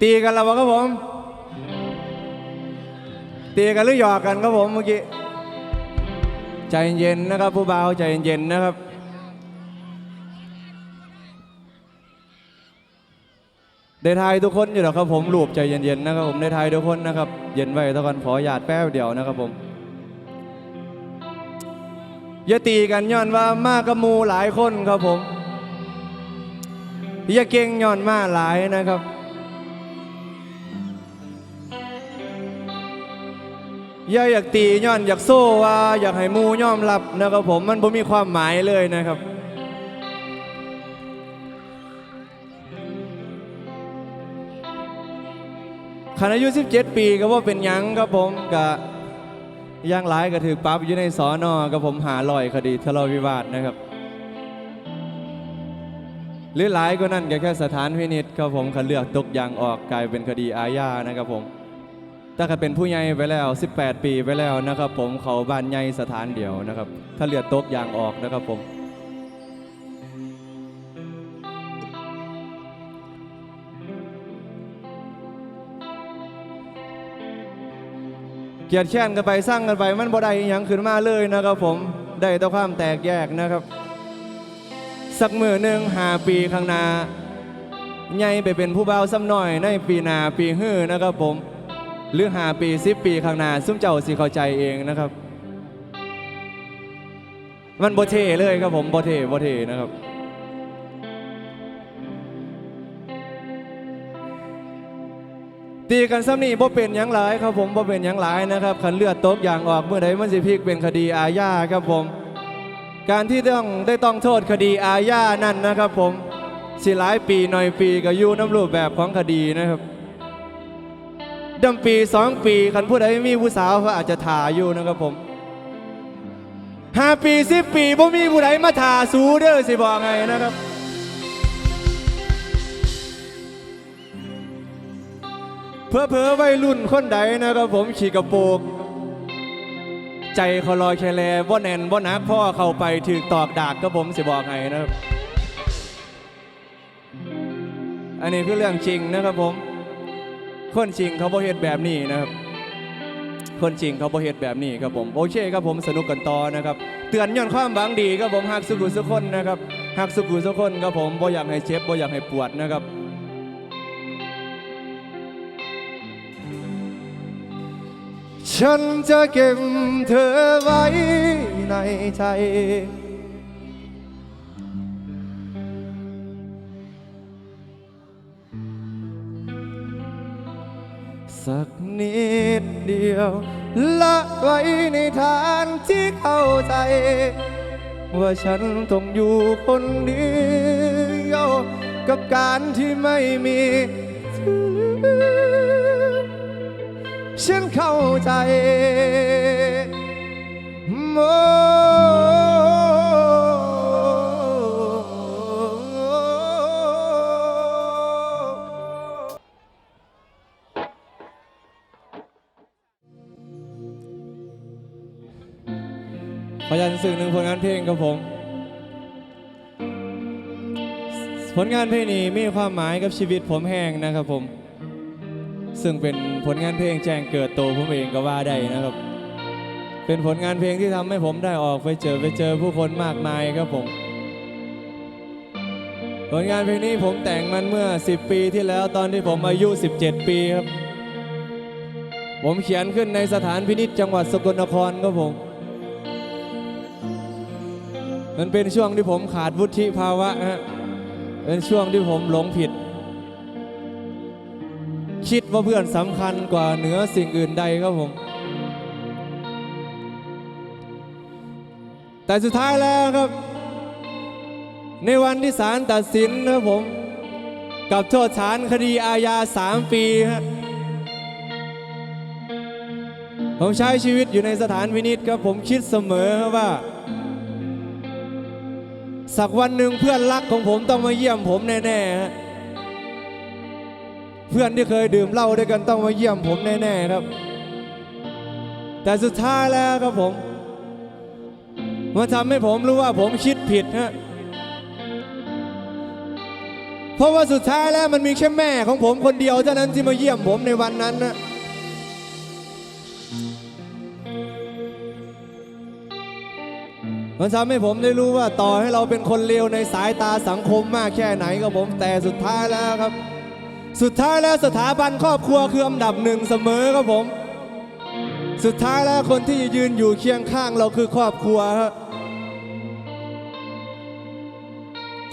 ตีกันแล้วครับผม ตีกันหรือหยอกกันครับผมเมื่อกี้ ใจเย็นนะครับ ผู้บ่าวใจเย็นนะครับ ได้ทายทุกคนอยู่แล้วครับผมรูปใจเย็นๆนะครับผมได้ทายทุกคนนะครับ เย็นไว้ตะกันขอหยาดแป๊บเดียวนะครับผมอย่าตีกันย้อนว่ามากกมูหลายคนครับผมอย่าเก่งย้อนมาหลายนะครับ อย่าอยากตีย้อนอยากโซ่ว่าอยากให้มูยอมรับนะครับผมมันบ่มีความหมายเลยนะครับขณะอายุ 17 ปีก็ว่าเป็นยังครับผมกะย่างหลายก็ถือปั๊บอยู่ในสอนอกับผมหาลอยคดีทะเลาะวิวาทนะครับ หรือหลายก็นั่นก็แค่สถานพินิษครับผมคันเลือกตกยางออกกลายเป็นคดีอาญานะครับผม ถ้าเกิดเป็นผู้ใหญ่ไปแล้ว 18 ปีไปแล้วนะครับ ผมเขาบ้านใหญ่สถานเดียวนะครับ ถ้าเลือดตกยางออกนะครับผมเกียดแค้นกันไปสร้างกันไปมันบ่ได้ยังขึ้นมาเลยนะครับผมได้แต่ความแตกแยกนะครับ สักมือหนึ่งหาปีข้างหน้าใหญ่ไปเป็นผู้เบาซ้ำหน่อยในปีหน้าปีฮื้อนะครับผม หรือหาปีสิบปีข้างหน้าซุ้มเจ้าสิเข้าใจเองนะครับ มันโบเทเลยครับผมโบเทโบเทนะครับตีกันซ้ำนี่บ่เป็นยังหลายครับผมบ่เป็นยังหลายนะครับขันเลือดตกอย่างออกเมื่อใดมันสิพิกเป็นคดีอาญาครับผม การที่ต้องได้ต้องโทษคดีอาญานั่นนะครับผมสิหลายปีหน่อยปีก็อยู่น้ำรูปแบบของคดีนะครับ ดำปีสองปีคันผู้ใดมีผู้สาวเขาอาจจะถ่าอยู่นะครับผมห้าปีสิบปีบ่มีผู้ใดมาถ่าสูเด้อสิบอกไงนะครับ เพื่อเพื่อวัยรุ่นคนใดนะครับผมขี่กระโปงใจเขาลอยแคลบ่แน่นบ่นักพ่อเข้าไปถือตอกดากก็ผมสิบอกให้นะครับ อันนี้คือเรื่องจริงนะครับผม คนจริงเขาบ่เฮ็ดแบบนี้นะครับ คนจริงเขาบ่เฮ็ดแบบนี้ครับผมโอเคครับผมสนุกกันต่อนะครับ เตือนย้อนความบางดีครับผมหักสุขุสุขคนนะครับหักสุขุสุขคนครับผมบ่อยากให้เจ็บบ่อยากให้ปวดนะครับฉันจะเก็บเธอไว้ในใจ สักนิดเดียว ละไว้ในทางที่เข้าใจ ว่าฉันต้องอยู่คนเดียว กับการที่ไม่มีเธอฉันเข้าใจ มขอยันสื่อหนึ่งผลงานเพลงครับผม ผลงานเพลงนี้มีความหมายกับชีวิตผมแห้งนะครับผม ซึ่งเป็นผลงานเพลงแจ้งเกิดโตผมเองก็ว่าได้นะครับ เป็นผลงานเพลงที่ทำให้ผมได้ออกไปเจอไปเจอผู้คนมากมายครับผม ผลงานเพลงนี้ผมแต่งมันเมื่อ 10 ปีที่แล้วตอนที่ผมอายุ 17 ปีครับ ผมเขียนขึ้นในสถานพินิจจังหวัดสกลนครครับผม มันเป็นช่วงที่ผมขาดวุฒิภาวะฮะเป็นช่วงที่ผมหลงผิด คิดว่าเพื่อนสำคัญกว่าเหนือสิ่งอื่นใดครับผม แต่สุดท้ายแล้วครับ ในวันที่ศาลตัดสินนะครับผม กับโทษฐานคดีอาญา3ปีฮะผมใช้ชีวิตอยู่ในสถานวินิจครับผมคิดเสมอครับว่า สักวันหนึ่งเพื่อนรักของผมต้องมาเยี่ยมผมแน่ๆฮะเพื่อนที่เคยดื่มเหล้าด้วยกันต้องมาเยี่ยมผมแน่ๆครับ แต่สุดท้ายแล้วครับผมมันทำให้ผมรู้ว่าผมคิดผิดฮะเพราะว่าสุดท้ายแล้วมันมีแค่แม่ของผมคนเดียวเท่านั้นที่มาเยี่ยมผมในวันนั้นนะ มันทำให้ผมได้รู้ว่าต่อให้เราเป็นคนเลวในสายตาสังคมมากแค่ไหนครับผมแต่สุดท้ายแล้วครับ สุดท้ายแล้วสถาบันครอบครัวคืออันดับหนึ่งเสมอครับผม สุดท้ายแล้วคนที่ยืนอยู่เคียงข้างเราคือครอบครัวครับ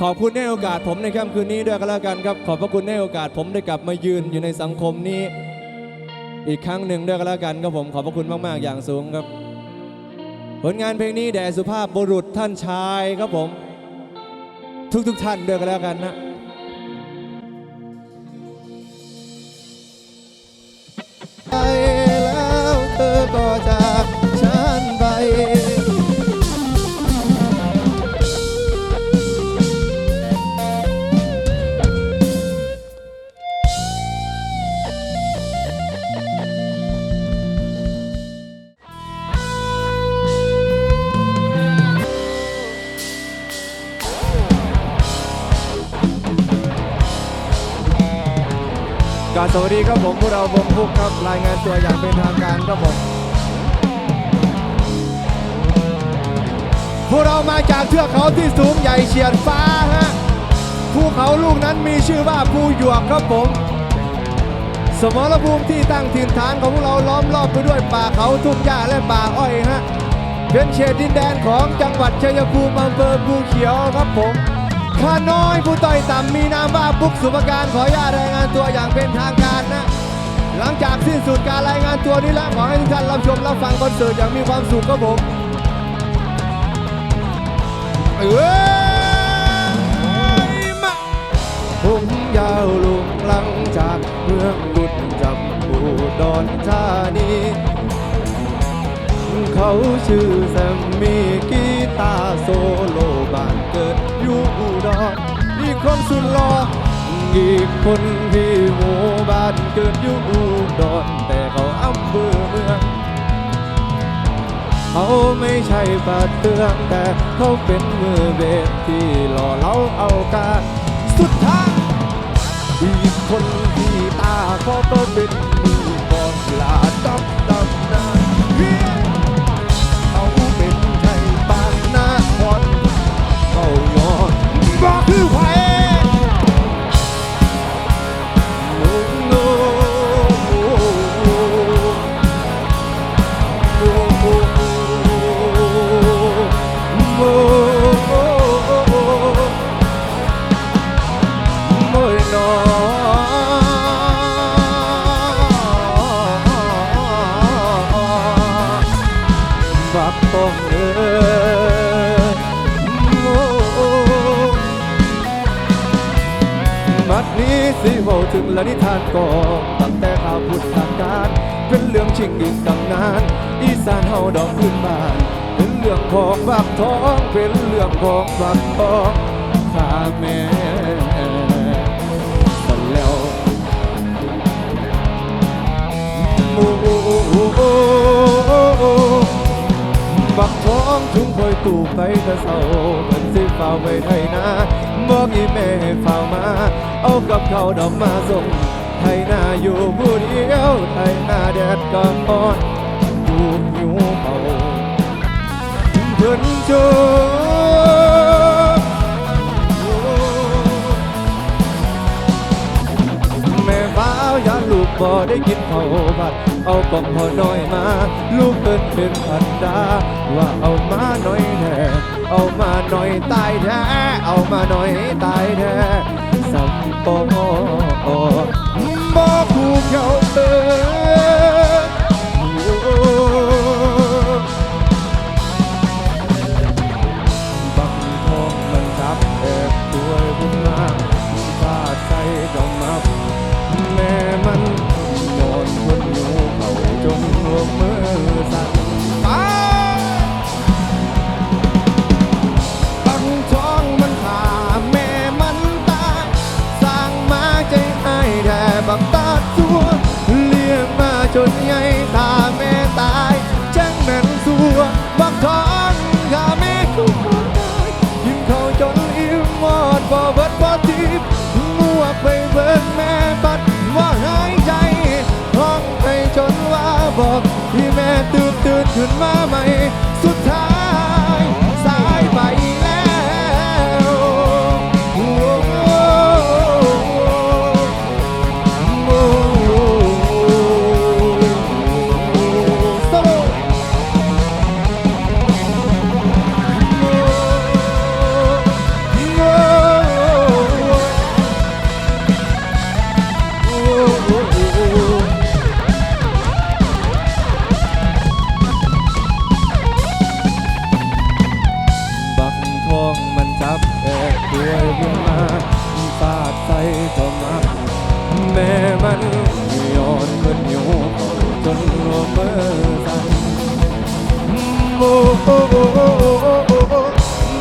ขอบคุณในโอกาสผมในค่ำคืนนี้ด้วยก็แล้วกันครับ ขอบพระคุณในโอกาสผมได้กลับมายืนอยู่ในสังคมนี้ อีกครั้งหนึ่งด้วยก็แล้วกันครับผมขอบพระคุณมาก ๆ อย่างสูงครับ ผลงานเพลงนี้แด่สุภาพบุรุษท่านชายครับผม ทุกๆทท่านด้วยกันแล้วกันนะ กาสวัสดีครับผมพวกเราวงพุกครับรายงานตัวอย่างเป็นทางการครับผมพวกเรามาจากเทือกเขาที่สูงใหญ่เฉียดฟ้าฮะภูเขาลูกนั้นมีชื่อว่าภูหยวกครับผม สมรภูมิที่ตั้งถิ่นฐานของพวกเราล้อมรอบไปด้วยป่าเขาทุ่งหญ้าและป่าอ้อยฮะเป็นเขตดินแดนของจังหวัดชัยภูมิอำเภอภูเขียวครับผม ข้าน้อยผู้ต่อยต่ำมีนามว่าปุ๊กสุภการขออนุญาตรายงานตัวอย่างเป็นทางการนะ หลังจากสิ้นสุดการรายงานตัวนี้แล้วขอให้ทุกท่านรับชมรับฟังคอนเสิร์ตอย่างมีความสุขครับผมเอ้ยมาผมยาวลุงหลังจากเมืองกุดจำปูดอนธานีเขาชื่อแซมมี่กีตาร์โซโลบ้านเกิด สุดหล่ออีกคนที่หมู่บ้านเกิดอยู่อุดรแต่เขาอำเภอเมือง เขาไม่ใช่บาเตืองแต่เขาเป็นมือเบสที่หล่อเราเอาการสุดท้ายอีกคนที่ตาเขาก็เป็นมือกองลาดับดำ ทุ่งคอยตู่ไปแตะเศร้าเหมือนสิเฝ้าไปไทยนาบอกอีแม่เฝ้ามา เอากับเขาดอกมาส่งไทยนาอยู่ผู้เดียวไทยนาแดดก็อ่อนอยู่หิวเขาเพิ่นโชว์โอ้แม่บ้าอยาลูกบ่ได้กินข้าวผัด เอากองพอน้อยมา ลูกเกินเป็นพันดา ว่าเอามาหน่อยแน่เอามาหน่อยตายแท้เอามาหน่อยตายแท้สัมปอ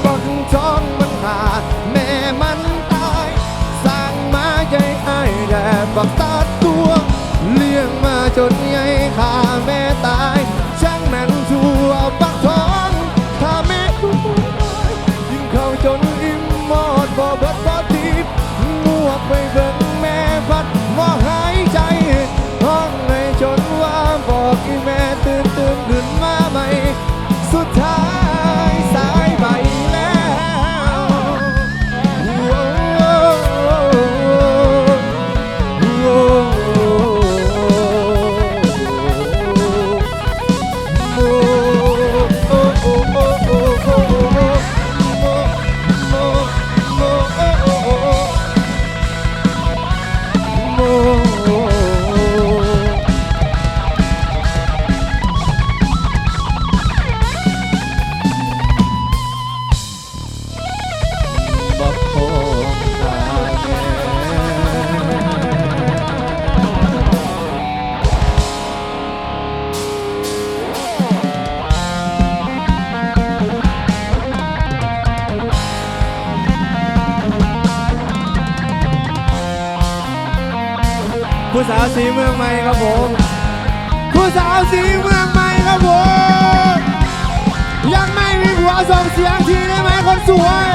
บังท้องมันขาแม่มันตายสร้างมาใจให้แด่บักตาตัว เลี้ยงมาจน เสียงทีได้ไหมคนสวย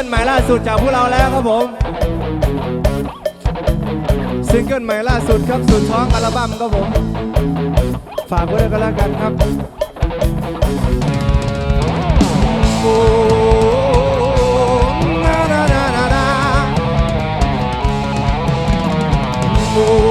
กิลใหม่ล่าสุดจากพวกเราแล้วครับผมซิงเกิลใหม่ล่าสุดครับสุดท้องอัลบั้มครับผม ฝากไว้ด้วยกันแล้วกันครับโอ้นานานานาโอ้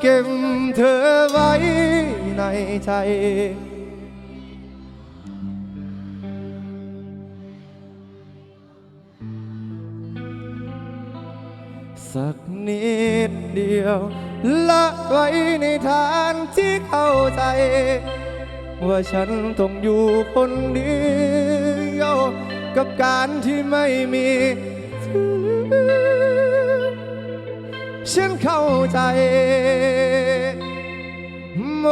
เก็บเธอไว้ในใจ สักนิดเดียว ละไว้ในทางที่เข้าใจ ว่าฉันต้องอยู่คนเดียว กับการที่ไม่มีเธอ ฉันเข้าใจโม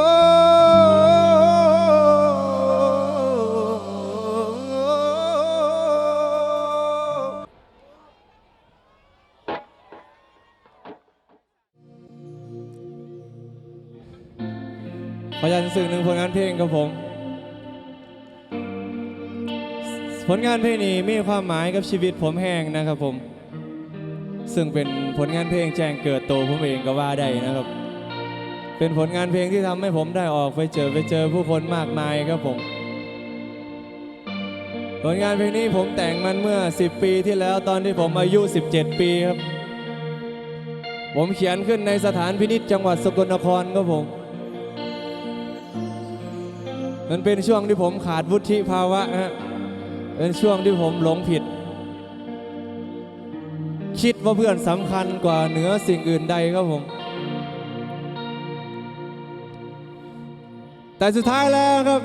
ขอยันสื่อหนึ่งผลงานเพลงครับผม ผลงานเพลงนี้มีความหมายกับชีวิตผมแห้งนะครับผม ซึ่งเป็นผลงานเพลงแจ้งเกิดโตวผมเองก็ว่าได้นะครับ เป็นผลงานเพลงที่ทำให้ผมได้ออกไปเจอไปเจอผู้คนมากมายครับผม ผลงานเพลงนี้ผมแต่งมันเมื่อ 10 ปีที่แล้วตอนที่ผมอายุ 17 ปีครับ ผมเขียนขึ้นในสถานพินิจจังหวัดสกลนครครับผมมันเป็นช่วงที่ผมขาดวุฒิภาวะฮะเป็นช่วงที่ผมหลงผิด คิดว่าเพื่อนสำคัญกว่าเหนือสิ่งอื่นใดครับผม แต่สุดท้ายแล้วครับ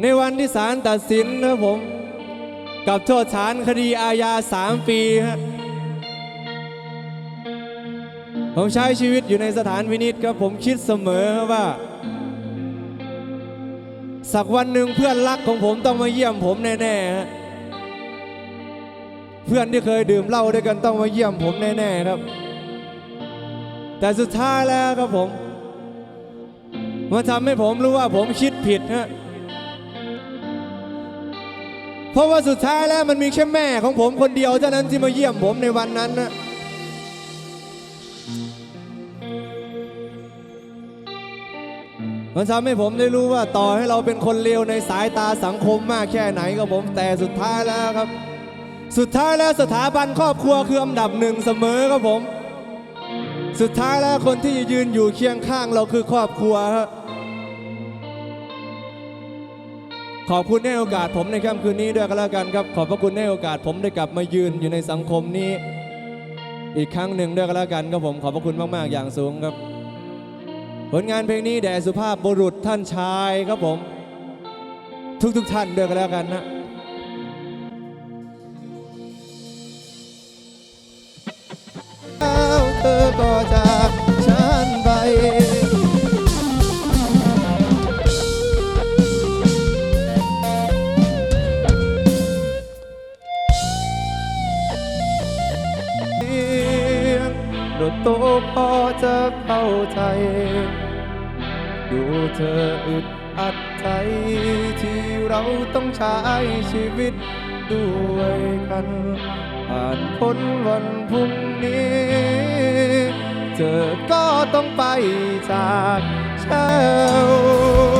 ในวันที่ศาลตัดสินนะครับผม กับโทษฐานคดีอาญา3ปีฮะผมใช้ชีวิตอยู่ในสถานวินิจครับผมคิดเสมอครับว่า สักวันหนึ่งเพื่อนรักของผมต้องมาเยี่ยมผมแน่ๆฮะเพื่อนที่เคยดื่มเหล้าด้วยกันต้องมาเยี่ยมผมแน่ๆครับ แต่สุดท้ายแล้วครับผมมันทำให้ผมรู้ว่าผมคิดผิดฮะเพราะว่าสุดท้ายแล้วมันมีแค่แม่ของผมคนเดียวเท่านั้นที่มาเยี่ยมผมในวันนั้นนะมันทำให้ผมได้รู้ว่าต่อให้เราเป็นคนเลวในสายตาสังคมมากแค่ไหนก็ผมแต่สุดท้ายแล้วครับ สุดท้ายแล้วสถาบันครอบครัวคืออันดับหนึ่งเสมอครับผม สุดท้ายแล้วคนที่ยืนอยู่เคียงข้างเราคือครอบครัวครับขอบคุณในโอกาสผมในค่ำคืนนี้ด้วยก็แล้วกันครับ ขอบพระคุณในโอกาสผมได้กลับมายืนอยู่ในสังคมนี้ อีกครั้งหนึ่งด้วยก็แล้วกันครับผมขอบพระคุณมาก ๆ อย่างสูงครับ ผลงานเพลงนี้แด่สุภาพบุรุษท่านชายครับผม ทุก ๆ ท่านด้วยก็แล้วกันนะ ธออึดอัดใจที่เราต้องใช้ชีวิตด้วยกัน ผ่านพ้นวันพรุ่งนี้ เธอก็ต้องไปจากฉันโ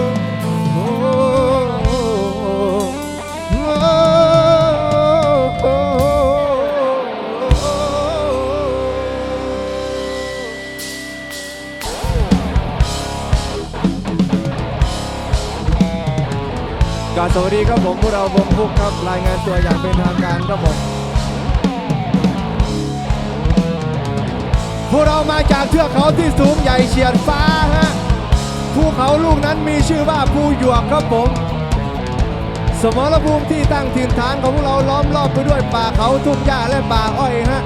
กาสวัสดีครับผมพวกเราวงพุกครับรายงานตัวอย่างเป็นทางการครับผมพวกเรามาจากเทือกเขาที่สูงใหญ่เฉียดฟ้าฮะภูเขาลูกนั้นมีชื่อว่าภูหยวกครับผม สมรภูมิที่ตั้งถิ่นฐานของพวกเราล้อมรอบไปด้วยป่าเขาทุ่งหญ้าและป่าอ้อยฮะ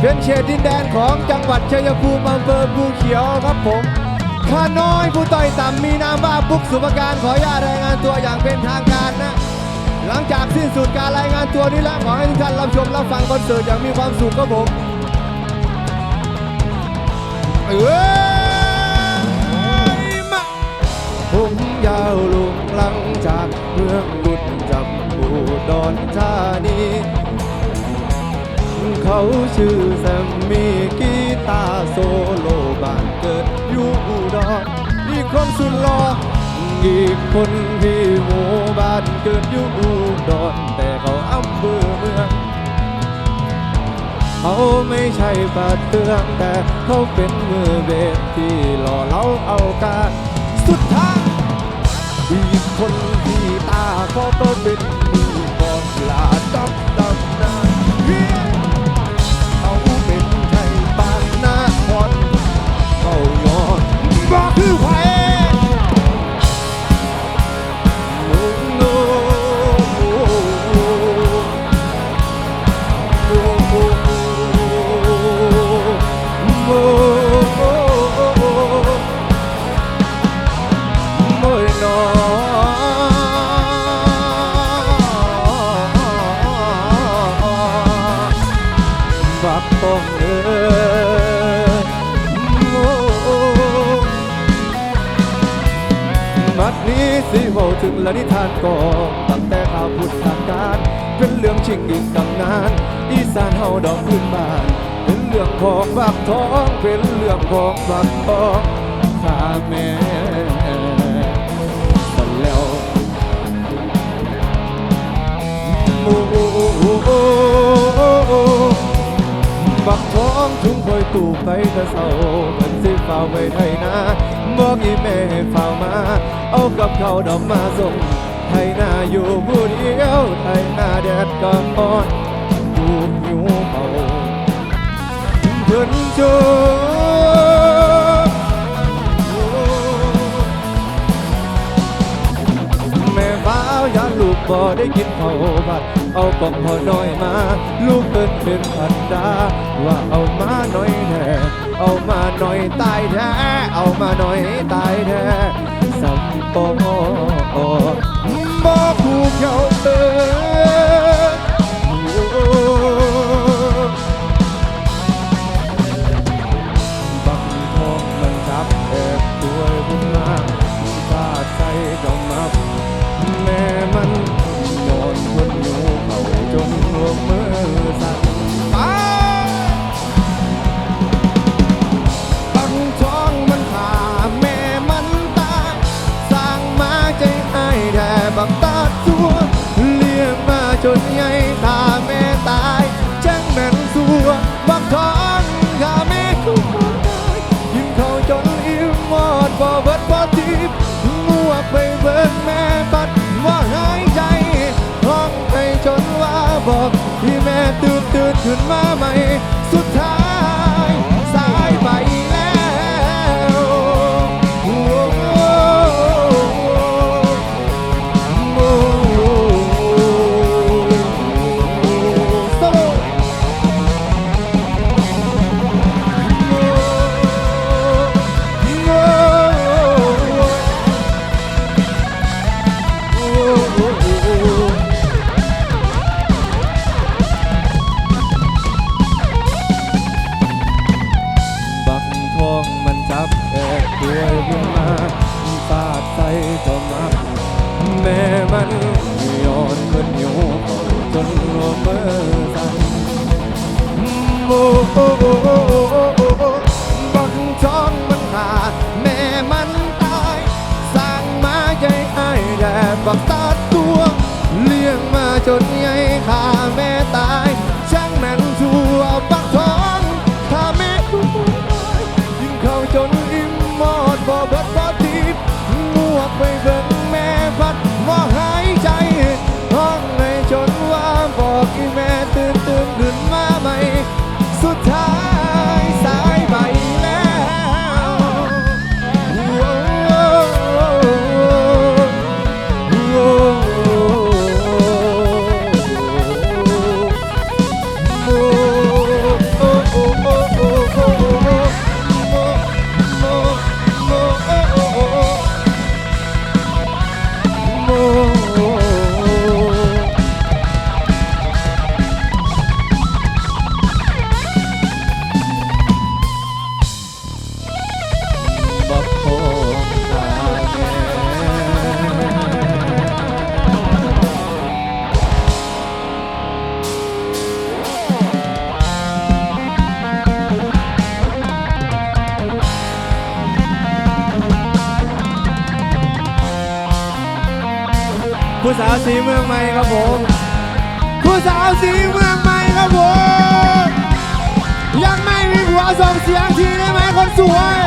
เป็นเขตดินแดนของจังหวัดชัยภูมิอำเภอภูเขียวครับผม ข้าน้อยผู้ต่อยต่ำมีนามว่าปุ๊กสุภการขออนุญาตรายงานตัวอย่างเป็นทางการนะ หลังจากสิ้นสุดการรายงานตัวนี้แล้วขอให้ทุกท่านรับชมรับฟังคอนเสิร์ตอย่างมีความสุขครับผมเอ้ยมาผมยาวลุงหลังจากเมืองบุญจำปูดอนธานีเขาชื่อแซมมี่กีตาร์โซโลบ้านเกิด อยู่อุดรอีกคนสุดหล่ออีกคนที่หมู่บ้านเกิดอยู่อุดรแต่เขาอำเภอเมืองเขาไม่ใช่ปาดเตืองแต่เขาเป็นมือเบสที่หล่อเล้าเอาการสุดท้ายอีกคนที่ตาเขาก็เป็นมือ สิเว้าถึงละนิทานก่อตั้งแต่ข่าวพุทธการเป็นเรื่องชิงอีกตำนานอีสานเฮาดอกพื้นบ้าน เป็นเรื่องของบักทองเป็นเรื่องของบักทองข้าแม่สันแล้วโอ้โอ้โอ้โอ้โอ้บักทองทุ่งคอยตู่ไปแต่เศร้าเหมือนสิฝ้าไว้ไทยนาบอกอีแม่ให้ฝ้ามา เอากับเขาดอกมาส่งไทยนาอยู่ผู้เดียวไทยนาแดดก็อ่อนดูหิวเป่าเพิ่นโจแม่ฟ้าอยาลูกบ่ได้กินข้าวผัดเอากองพอน้อยมา ลูกเอิ้นเป็นพันดาว่าเอามาหน่อยแท้เอามาหน่อยตายแท้เอามาหน่อยตายแท้ อบ่ผูกเยาเอิ้นบักทองมันจับแอบตัวบุญมาฟาดใส่ดอกมับแม่มัน นขึ้นมาใหม่สุด สีเมืองใหม่ครับผมผู้สาวสีเมืองใหม่ครับผมยังไม่มีผัวส่งเสียงทีได้ไหมคนสวย